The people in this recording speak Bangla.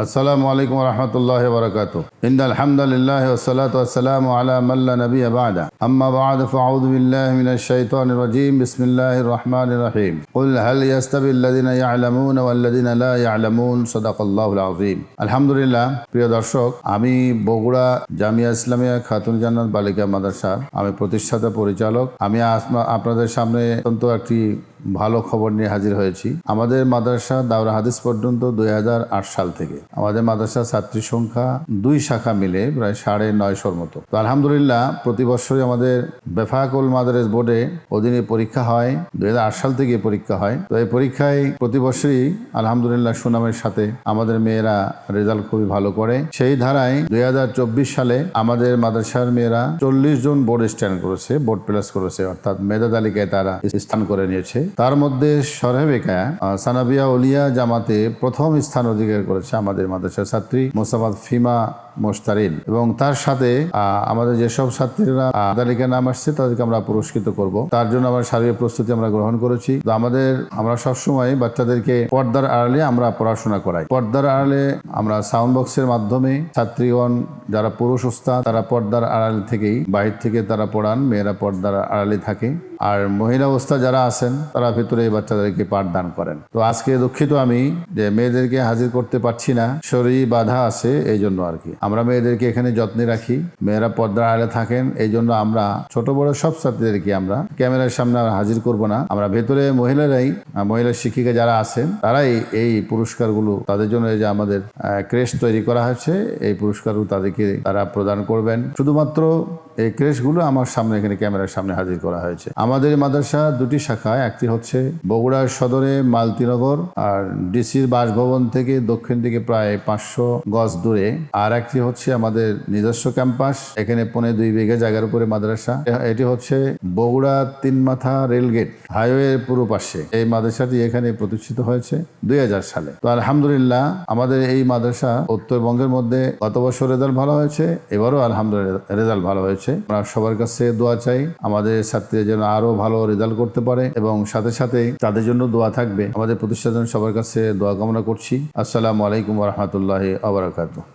السلام عليكم ورحمة الله وبركاته إن الحمد لله والصلاة والسلام على من لا نبي بعده أما بعد فأعوذ بالله من الشيطان الرجيم بسم الله الرحمن الرحيم قل هل يستوي الذين يعلمون والذين لا يعلمون صدق الله العظيم الحمد لله প্রিয় দর্শক আমি বগুড়া জামিয়া ইসলামিয়া খাতুন জান্নাত বালিকা মাদ্রাসার আমি প্রতিষ্ঠাতা পরিচালক আমি আসমা- আপনাদের সামনে অত্যন্ত একটি ভালো খবর নিয়ে হাজির হয়েছি। আমাদের মাদ্রাসা দাওরা হাদিস পর্যন্ত দুই হাজার আট সাল থেকে। আমাদের মাদ্রাসা ছাত্রী সংখ্যা দুই শাখা মিলে প্রায় সাড়ে নয়শোর মতো। তো আলহামদুলিল্লাহ, প্রতি বছরই আমাদের বেফাকুল মাদ্রাস বোর্ডে অধীনে পরীক্ষা হয়, দুই হাজার আট সাল থেকে পরীক্ষা হয়। তো এই পরীক্ষায় প্রতি বছরই আলহামদুলিল্লাহ সুনামের সাথে আমাদের মেয়েরা রেজাল্ট খুবই ভালো করে। সেই ধারায় দুই হাজার চব্বিশ সালে আমাদের মাদ্রাসার মেয়েরা চল্লিশ জন বোর্ড স্ট্যান্ড করেছে, বোর্ড প্লাস করেছে। অর্থাৎ মেধা তালিকায় তারা স্থান করে নিয়েছে। তার মধ্যে সরহেবেকা সানাবিয়া উলিয়া জামাতে প্রথম স্থান অধিকার করেছে আমাদের মাদ্রাসার ছাত্রী মোসামাদ ফিমা মোস্তারিন এবং তার সাথে আমাদের যেসব ছাত্রীরা আহ, তালিকায় নাম আসছে তাদেরকে আমরা পুরস্কৃত করব। তার জন্য আমরা শারীরিক প্রস্তুতি আমরা গ্রহণ করেছি। তো আমাদের আমরা সবসময় বাচ্চাদেরকে পর্দার আড়ালে আমরা পড়াশোনা করাই। পর্দার আড়ালে আমরা সাউন্ড বক্সের মাধ্যমে ছাত্রীগণ যারা পুরুষ ওস্তাদ তারা পর্দার আড়াল থেকেই বাহির থেকে তারা পড়ান মেয়েরা পর্দার আড়ালে থাকে। আর মহিলা অবস্থা যারা আছেন তারা ভেতরে বাচ্চাদেরকে পাঠদান করেন। তো আজকে দুঃখিত আমি যে মেয়েদেরকে হাজির করতে পারছি না শরীর বাধা আছে এই জন্য আর কি। আমরা মেয়েদেরকে এখানে যত্নে রাখি। মেয়েরা পর্দার আড়ালে থাকেন এই জন্য আমরা, ছোট বড় সব ছাত্রীদেরকে আমরা ক্যামেরার সামনে হাজির করব না। আমরা ভেতরে মহিলারাই মহিলা শিক্ষিকা যারা আছেন, তারাই এই পুরস্কারগুলো তাদের জন্য এই যে আমাদের ক্রেশ তৈরি করা হয়েছে, এই পুরস্কারগুলো তাদেরকে তারা প্রদান করবেন। শুধুমাত্র এই ক্রেশগুলো আমার সামনে এখানে ক্যামেরার সামনে হাজির করা হয়েছে। আমাদের মাদ্রাসা দুটি শাখায়, একটি হচ্ছে বগুড়া সদরে মালতিনগর আর ডিসির বাসভবন থেকে দক্ষিণ দিকে প্রায় পাঁচশো গজ দূরে। আর একটি হচ্ছে আমাদের নিজস্ব ক্যাম্পাস, এখানে পনে দুই বিঘা জায়গার উপরে মাদ্রাসা। এটি হচ্ছে বগুড়া তিন মাথা রেলগেট হাইওয়ে পূর্ব পাশে। এই মাদ্রাসাটি এখানে প্রতিষ্ঠিত হয়েছে দুই হাজার সালে। তো আলহামদুলিল্লাহ, আমাদের এই মাদ্রাসা উত্তরবঙ্গের মধ্যে গত বছর রেজাল্ট ভালো হয়েছে, এবারও আলহামদুলিল্লাহ রেজাল্ট ভালো হয়েছে। আমরা সবার কাছে দোয়া চাই, আমাদের ছাত্রীরা যেন আরও ভালো রেজাল্ট করতে পারে এবং সাথে সাথে তাদের জন্য দোয়া থাকবে। আমাদের প্রতিষ্ঠান সবার কাছে দোয়া কামনা করছি। আসসালামু আলাইকুম রহমতুল্লাহ আবরাকাত